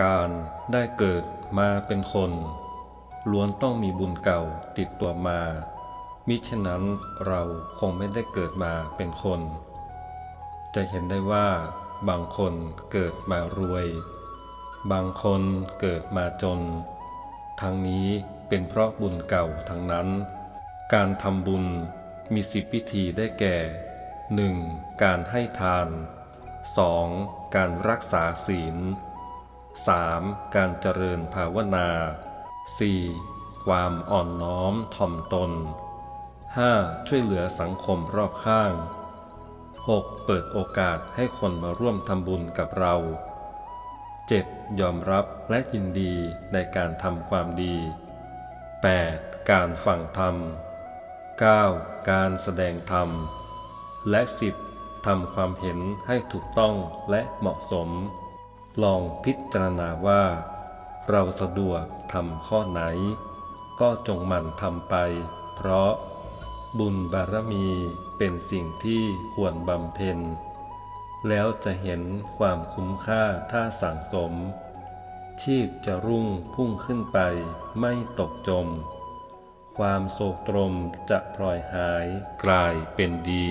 การได้เกิดมาเป็นคนล้วนต้องมีบุญเก่าติดตัวมา มิฉะนั้นเราคงไม่ได้เกิดมาเป็นคน จะเห็นได้ว่า บางคนเกิดมารวย บางคนเกิดมาจน ทั้งนี้เป็นเพราะบุญเก่าทั้งนั้น การทำบุญมีสิบวิธีได้แก่ 1. การให้ทาน 2. การรักษาศีล 3. การเจริญภาวนา 4. ความอ่อนน้อมถ่อมตน 5. ช่วยเหลือสังคมรอบข้าง 6. เปิดโอกาสให้คนมาร่วมทำบุญกับเรา 7. ยอมรับและยินดีในการทำความดี 8. การฟังธรรม 9. การแสดงธรรม และ 10. ทำความเห็นให้ถูกต้องและเหมาะสม ลองพิจารณาว่า เราสะดวกทำข้อไหน ก็จงหมั่นทำไป เพราะ บุญบารมีเป็นสิ่งที่ควรบำเพ็ญ แล้วจะเห็นความคุ้มค่าถ้าสั่งสม ชีพจะรุ่งพุ่งขึ้นไปไม่ตกจม ความโศกตรมจะพลอยหายกลายเป็นดี